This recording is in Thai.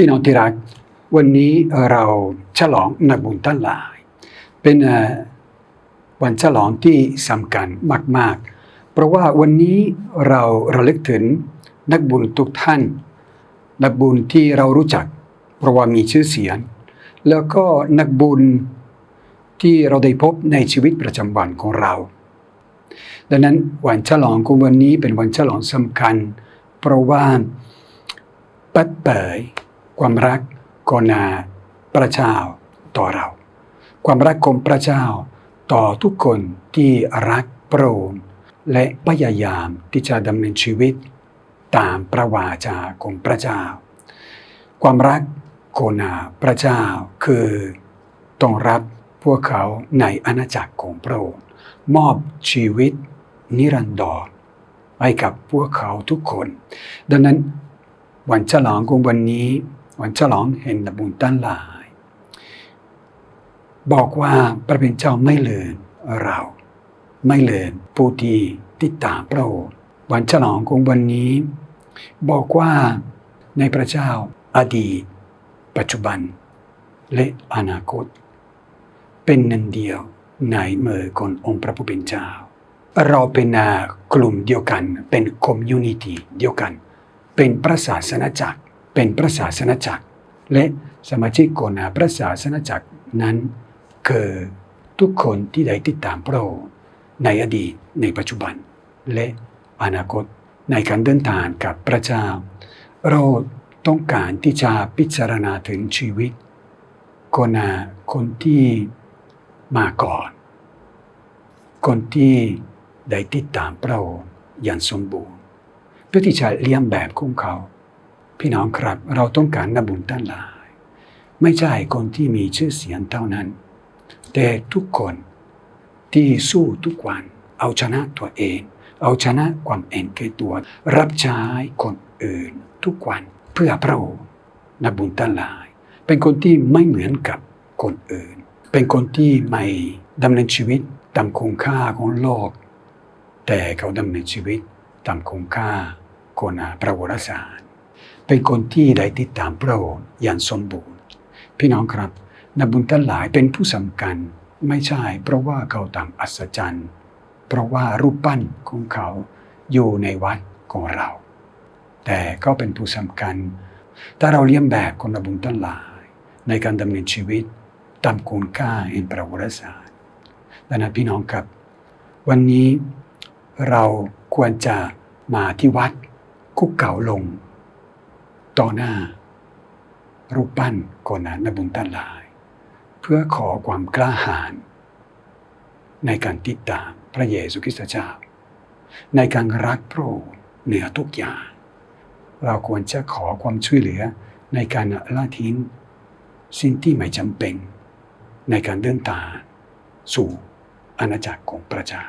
พี่น้องที่รัก วันนี้เราฉลองนักบุญท่านหลาย เป็นวันฉลองที่สำคัญมาก ๆ เพราะว่าวันนี้เราระลึกถึงนักบุญทุกท่าน นักบุญที่เรารู้จัก เพราะว่ามีชื่อเสียง แล้วก็นักบุญที่เราได้พบในชีวิตประจำวันของเรา ดังนั้นวันฉลองของวันนี้เป็นวันฉลองสำคัญ เพราะว่าปิดเผย ความรักของนาพระเจ้าต่อเรา ความรักของพระเจ้าต่อทุกคนที่รักพระองค์และพยายามที่จะดำเนินชีวิตตามพระวาจาของพระเจ้า ความรักของนาพระเจ้าคือต้องรับพวกเขาในอาณาจักรของพระองค์มอบชีวิตนิรันดรให้กับพวกเขาทุกคน ดังนั้นวันฉลองของวันนี้ วันฉลองแห่งนักบุญต้านหลาย บอกว่าพระเป็นเจ้าไม่เลือนเรา ไม่เลือนผู้ที่ติดตามพระองค์วันฉลองของวันนี้ บอกว่าในพระเจ้าอดีต ปัจจุบัน และอนาคต เป็นหนันเดียวในมือขององค์พระผู้เป็นเจ้า เราเป็นอากลุ่มเดียวกันเป็นคอมมูนิตี้เดียวกัน เป็นพระศาสนาจักร เป็นพระศาสนาจักร และสมาชิกของอ่าพระศาสนาจักรนั้น คือทุกคนที่ได้ติดตามพระองค์ในอดีตในปัจจุบัน และอนาคตในการเดินทางกับพระเจ้า เราต้องการที่จะพิจารณาถึงชีวิตคนาคนที่มาก่อน คนที่ได้ติดตามพระองค์อย่างสมบูรณ์เพื่อที่จะเลี้ยงแบบของเขา พี่น้องครับ เราต้องการนบุญทั้งหลาย ไม่ใช่คนที่มีชื่อเสียงเท่านั้น แต่ทุกคนที่สู้ทุกวันเอาชนะตัวเอง เอาชนะความเอ็นแก่ตัว รับใช้คนอื่น ทุกวันเพื่อพระองค์นบุญทั้งหลาย เป็นคนที่ไม่เหมือนกับคนอื่น เป็นคนที่ไม่ดำเนินชีวิตตามคุณค่าของโลก แต่เขาดำเนินชีวิตตามคุณค่าของพระวรสาร เป็นคนที่ได้ติดตามพระองค์อย่างสมบูรณ์ พี่น้องครับนักบุญทั้งหลายเป็นผู้สำคัญไม่ใช่ เพราะว่าเขาตามอัศจรรย์ เพราะว่ารูปปั้นของเขาอยู่ในวัดของเรา แต่ก็เป็นผู้สำคัญ ถ้าเราเลี้ยงแบบคนนักบุญทั้งหลาย ในการดำเนินชีวิตตามคุณค่าแห่งพระวรสารดังนั้นพี่น้องครับ วันนี้เราควรจะมาที่วัดคุกเก่าลง ต่อหน้า รูปปั้นโกนานบุญตั้นลาย เพื่อขอความกล้าหาญในการติดตามพระเยซูคริสต์เจ้า ในการรักพระองค์เหนือทุกอย่าง เราควรจะขอความช่วยเหลือในการละทิ้งสิ่งที่ไม่จำเป็น ในการเดินทางสู่อาณาจักรของพระเจ้า